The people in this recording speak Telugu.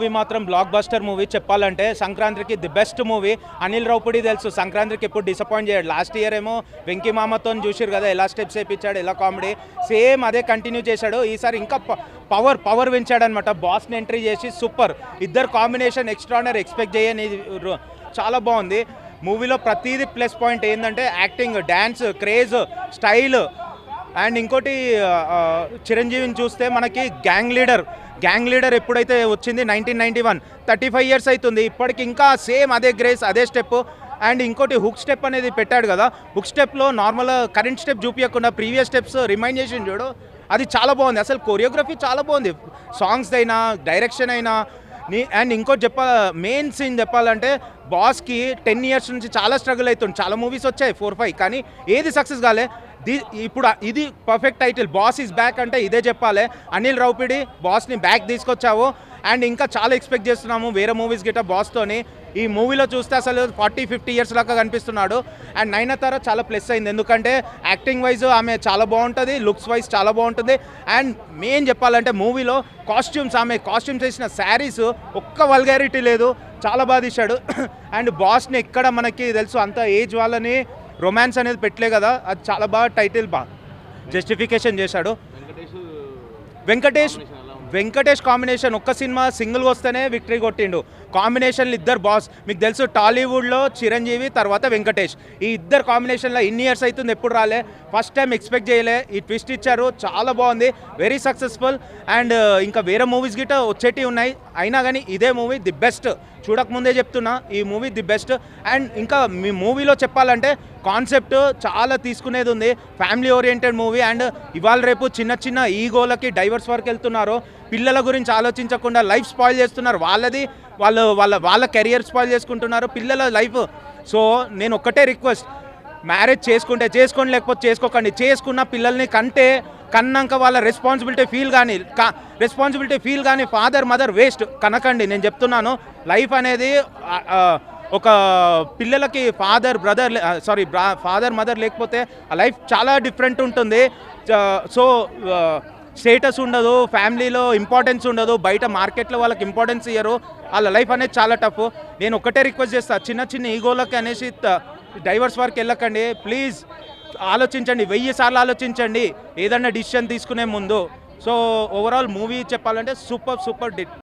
మూవీ మాత్రం బ్లాక్ బస్టర్ మూవీ. చెప్పాలంటే సంక్రాంతికి the best movie. Anil Ravipudi తెలుసు. సంక్రాంతికి ఎప్పుడు డిసప్పాయింట్ చేయడు. లాస్ట్ ఇయర్ ఏమో వెంకీ మామతో చూసిరు కదా ఎలా స్టెప్స్ వేయించాడు ఎలా కామెడీ సేమ్ అదే కంటిన్యూ చేశాడు. ఈసారి ఇంకా పవర్ పవర్ పెంచాడు అనమాట బాస్ని ఎంట్రీ చేసి సూపర్ ఇద్దరు కాంబినేషన్ ఎక్స్ట్రానర్ ఎక్స్పెక్ట్ చేయని చాలా బాగుంది. మూవీలో ప్రతిదీ ప్లస్ పాయింట్ ఏంటంటే acting dance craze style and ఇంకోటి చిరంజీవిని చూస్తే మనకి గ్యాంగ్ లీడర్ గ్యాంగ్ లీడర్ ఎప్పుడైతే వచ్చింది? Nineteen ninety one thirty five years అవుతుంది ఇప్పటికి ఇంకా సేమ్ అదే గ్రేస్ అదే స్టెప్. అండ్ ఇంకోటి హుక్ స్టెప్ అనేది పెట్టాడు కదా. హుక్ స్టెప్లో నార్మల్ కరెంట్ స్టెప్ చూపించకుండా ప్రీవియస్ స్టెప్స్ రిమైండ్ చేసి చూడు. అది చాలా బాగుంది. అసలు కొరియోగ్రఫీ చాలా బాగుంది. సాంగ్స్ అయినా డైరెక్షన్ అయినా నీ అండ్ ఇంకోటి చెప్ప మెయిన్ సీన్ చెప్పాలంటే బాస్కి టెన్ ఇయర్స్ నుంచి చాలా స్ట్రగుల్ అవుతుంది చాలా మూవీస్ వచ్చాయి ఫోర్ ఫైవ్ కానీ ఏది సక్సెస్ కాలే ఇప్పుడు ఇది perfect title boss is back అంటే ఇదే చెప్పాలి. అనిల్ రౌపిడి బాస్ని బ్యాక్ తీసుకొచ్చావు. అండ్ ఇంకా చాలా ఎక్స్పెక్ట్ చేస్తున్నాము వేరే మూవీస్ గిట్ట బాస్తోని ఈ మూవీలో చూస్తే అసలు ఫార్టీ ఫిఫ్టీ ఇయర్స్ లాగా కనిపిస్తున్నాడు. అండ్ నైనతార చాలా ప్లస్ అయింది. ఎందుకంటే యాక్టింగ్ వైజ్ ఆమె చాలా బాగుంటుంది లుక్స్ వైజ్ చాలా బాగుంటుంది. అండ్ మెయిన్ చెప్పాలంటే మూవీలో కాస్ట్యూమ్స్ ఆమె కాస్ట్యూమ్స్ వేసిన శారీస్ ఒక్క వల్గారిటీ లేదు. చాలా బాగా తీశాడు. అండ్ బాస్ని ఎక్కడ మనకి తెలుసు? అంత ఏజ్ వాళ్ళని రొమాన్స్ అనేది పెట్టలే కదా అది చాలా బాగా టైటిల్ బాగా జస్టిఫికేషన్ చేశాడు. వెంకటేష్ వెంకటేష్ కాంబినేషన్ ఒక్క సినిమా సింగిల్ వస్తేనే విక్టరీ కొట్టిండు. కాంబినేషన్లు ఇద్దరు బాస్ మీకు తెలుసు టాలీవుడ్లో చిరంజీవి తర్వాత వెంకటేష్. ఈ ఇద్దరు కాంబినేషన్లో ఇన్ని ఇయర్స్ అవుతుంది ఎప్పుడు రాలే. ఫస్ట్ టైం ఎక్స్పెక్ట్ చేయలే. ఈ ట్విస్ట్ ఇచ్చారు చాలా బాగుంది. వెరీ సక్సెస్ఫుల్ అండ్ ఇంకా వేరే మూవీస్ గిట్ట వచ్చేటివి ఉన్నాయి. అయినా కానీ ఇదే మూవీ ది బెస్ట్ చూడకముందే చెప్తున్నా ఈ మూవీ ది బెస్ట్. అండ్ ఇంకా మీ మూవీలో చెప్పాలంటే కాన్సెప్ట్ చాలా తీసుకునేది ఉంది. Family oriented movie. అండ్ ఇవాళ రేపు చిన్న చిన్న ఈగోలకి డైవర్స్ వరకు వెళ్తున్నారు. పిల్లల గురించి ఆలోచించకుండా లైఫ్ స్పాయిల్ చేస్తున్నారు. వాళ్ళది వాళ్ళు వాళ్ళ వాళ్ళ కెరియర్ స్పాయిల్ చేసుకుంటున్నారు. పిల్లల లైఫ్. సో నేను ఒక్కటే రిక్వెస్ట్. మ్యారేజ్ చేసుకుంటే చేసుకోండి లేకపోతే చేసుకోకండి. చేసుకున్న పిల్లల్ని కంటే కన్నాక వాళ్ళ రెస్పాన్సిబిలిటీ ఫీల్ కానీ రెస్పాన్సిబిలిటీ ఫీల్ కానీ ఫాదర్ మదర్ వేస్ట్ కనకండి నేను చెప్తున్నాను. లైఫ్ అనేది ఒక పిల్లలకి father brother sorry father mother లేకపోతే ఆ లైఫ్ చాలా డిఫరెంట్ ఉంటుంది. సో స్టేటస్ ఉండదు ఫ్యామిలీలో ఇంపార్టెన్స్ ఉండదు బయట మార్కెట్లో వాళ్ళకి ఇంపార్టెన్స్ ఇయ్యరు. వాళ్ళ లైఫ్ అనేది చాలా టఫ్ నేను ఒకటే రిక్వెస్ట్ చేస్తాను చిన్న చిన్న ఈగోలకి అనేసి డైవర్స్ వరకు వెళ్ళకండి. ప్లీజ్ ఆలోచించండి వెయ్యి సార్లు ఆలోచించండి. ఏదన్నా డిసిషన్ తీసుకునే ముందు. సో ఓవరాల్ మూవీ చెప్పాలంటే సూపర్ సూపర్ డి